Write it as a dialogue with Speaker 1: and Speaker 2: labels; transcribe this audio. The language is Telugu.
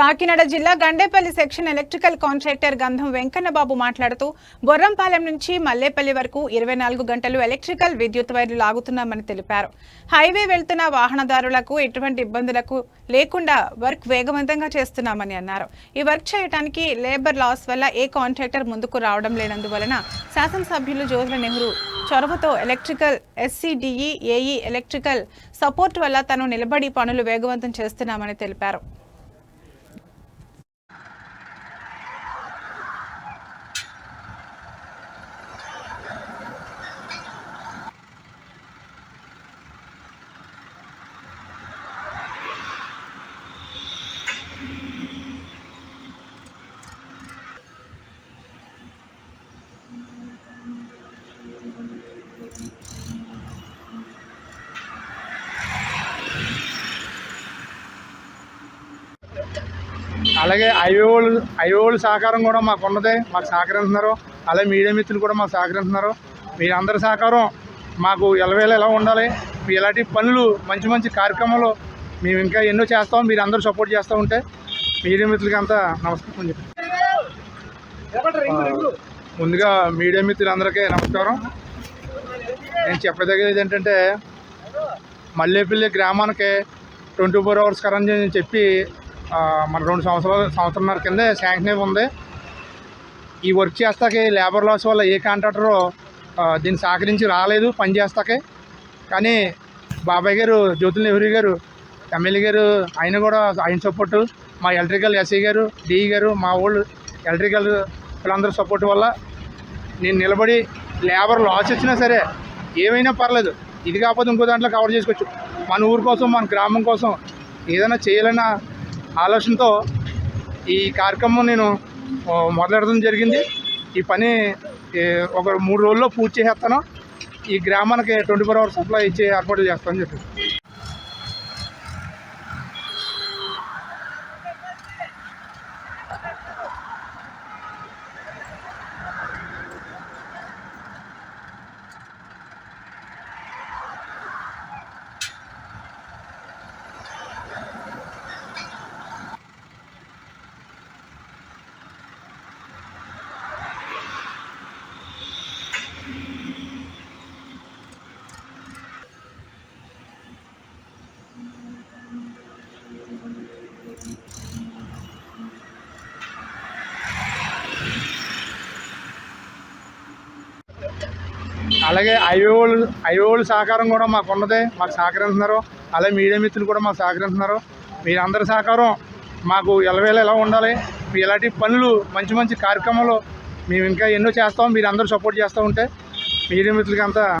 Speaker 1: కాకినాడ జిల్లా గండేపల్లి సెక్షన్ ఎలక్ట్రికల్ కాంట్రాక్టర్ గంధం వెంకన్నబాబు మాట్లాడుతూ బొర్రంపాలెం నుంచి మల్లేపల్లి వరకు ఇరవై నాలుగు గంటలు ఎలక్ట్రికల్ విద్యుత్ వైర్లు లాగుతున్నామని తెలిపారు. హైవే వెళ్తున్న వాహనదారులకు ఎటువంటి ఇబ్బందులకు లేకుండా వర్క్ వేగవంతంగా చేస్తున్నామని అన్నారు. ఈ వర్క్ చేయడానికి లేబర్ లాస్ వల్ల ఏ కాంట్రాక్టర్ ముందుకు రావడం లేనందువలన శాసనసభ్యులు జ్యోతుల నెహ్రూ చొరవతో electrical SCDE AE electrical support వల్ల తను నిలబడి పనులు వేగవంతం చేస్తున్నామని తెలిపారు.
Speaker 2: అలాగే హైవే వాళ్ళ సహకారం కూడా మాకు ఉన్నది మాకు సహకరిస్తున్నారు. అలాగే మీడియా మిత్రులు కూడా మాకు సహకరిస్తున్నారు. మీరందరి సహకారం మాకు ఎలవేళ ఎలా ఉండాలి మీ ఇలాంటి పనులు మంచి మంచి కార్యక్రమాలు మేము ఇంకా ఎన్నో చేస్తాం మీరు అందరూ సపోర్ట్ చేస్తూ ఉంటే మీడియా మిత్రులకి అంతా నమస్కారం చెప్పి ముందుగా మీడియా మిత్రులందరికీ నమస్కారం. నేను చెప్పదగ్గది ఏంటంటే మల్లేపల్లి గ్రామానికి ట్వంటీ ఫోర్ అవర్స్ కరెంట్ చెప్పి మన రెండు సంవత్సరాలు సంవత్సరంన్నర కింద శాంక్షన్ అయి ఉంది. ఈ వర్క్ చేస్తాకి లేబర్ లాస్ వల్ల ఏ కాంట్రాక్టరు దీన్ని సహకరించి రాలేదు పని చేస్తాకి. కానీ బాబాయ్ గారు జ్యోతుల నెహ్రూ గారు ఎమ్మెల్యే గారు ఆయన కూడా ఆయన సపోర్టు మా ఎలక్ట్రికల్ ఎస్ఐ గారు డిఈ గారు మా వాళ్ళు ఎలక్ట్రికల్ వీళ్ళందరూ సపోర్ట్ వల్ల నేను నిలబడి లేబర్ లాస్ వచ్చినా సరే ఏమైనా పర్లేదు. ఇది కాకపోతే ఇంకో దాంట్లో కవర్ చేసుకోవచ్చు. మన ఊరు కోసం మన గ్రామం కోసం ఏదైనా చేయాలన్నా ఆలోచనతో ఈ కార్యక్రమం నేను మొదలెడడం జరిగింది. ఈ పని ఒక మూడు రోజుల్లో పూర్తి చేసేస్తాను. ఈ గ్రామానికి ట్వంటీ ఫోర్ అవర్స్ సప్లై ఇచ్చే ఏర్పాట్లు చేస్తాను చెప్పి. అలాగే హైవే వాళ్ళు హైవే సహకారం కూడా మాకు ఉన్నది మాకు సహకరిస్తున్నారు. అలాగే మీడియా మిత్రులు కూడా మాకు సహకరిస్తున్నారు. మీరందరి సహకారం మాకు ఎలవేళ ఎలా ఉండాలి మీ ఇలాంటి పనులు మంచి మంచి కార్యక్రమాలు మేము ఇంకా ఎన్నో చేస్తాం మీరు అందరూ సపోర్ట్ చేస్తూ ఉంటే మీడియా మిత్రులకి అంతా